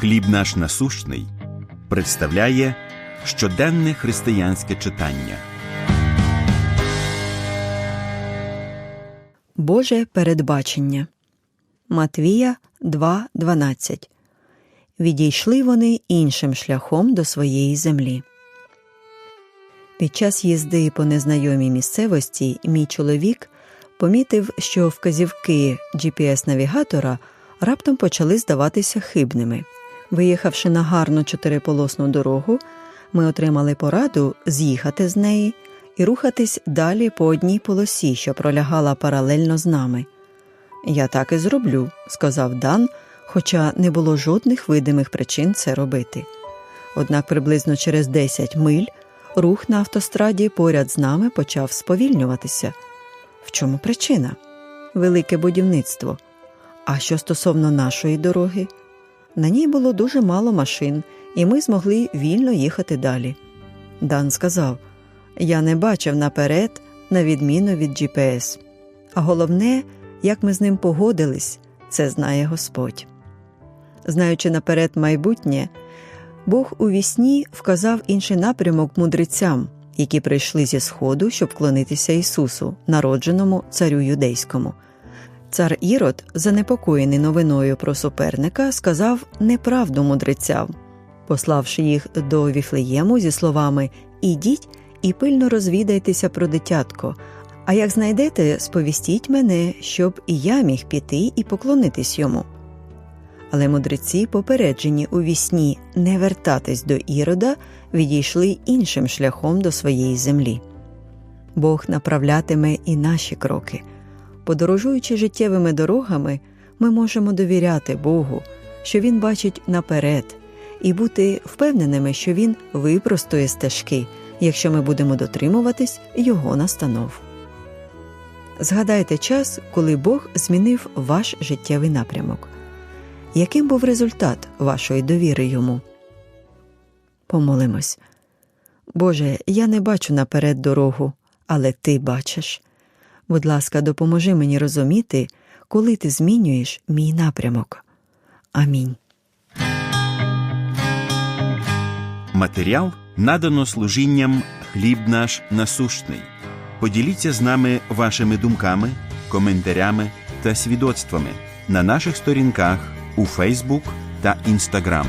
Хліб наш насущний представляє щоденне християнське читання. Боже передбачення. Матвія 2.12 Відійшли вони іншим шляхом до своєї землі. Під час їзди по незнайомій місцевості мій чоловік помітив, що вказівки GPS-навігатора раптом почали здаватися хибними. Виїхавши на гарну чотириполосну дорогу, ми отримали пораду з'їхати з неї і рухатись далі по одній полосі, що пролягала паралельно з нами. Я так і зроблю, сказав Дан, хоча не було жодних видимих причин це робити. Однак приблизно через 10 миль рух на автостраді поряд з нами почав сповільнюватися. В чому причина? Велике будівництво. А що стосовно нашої дороги? На ній було дуже мало машин, і ми змогли вільно їхати далі. Дан сказав: Я не бачив наперед, на відміну від GPS. А головне, як ми з ним погодились, це знає Господь. Знаючи наперед майбутнє, Бог у вісні вказав інший напрямок мудрецям, які прийшли зі Сходу, щоб вклонитися Ісусу, народженому царю юдейському. Цар Ірод, занепокоєний новиною про суперника, сказав неправду мудрецям, пославши їх до Віфлеєму зі словами Ідіть і пильно розвідайтеся про дитятко, а як знайдете, сповістіть мене, щоб і я міг піти і поклонитись йому. Але мудреці, попереджені у вісні не вертатись до Ірода, відійшли іншим шляхом до своєї землі. Бог направлятиме і наші кроки. Подорожуючи життєвими дорогами, ми можемо довіряти Богу, що Він бачить наперед, і бути впевненими, що Він випростує стежки, якщо ми будемо дотримуватись Його настанов. Згадайте час, коли Бог змінив ваш життєвий напрямок. Яким був результат вашої довіри йому? Помолимось. Боже, я не бачу наперед дорогу, але ти бачиш. Будь ласка, допоможи мені розуміти, коли ти змінюєш мій напрямок. Амінь. Матеріал надано служінням Хліб наш насущний. Поділіться з нами вашими думками, коментарями та свідоцтвами на наших сторінках у Фейсбук та Інстаграм.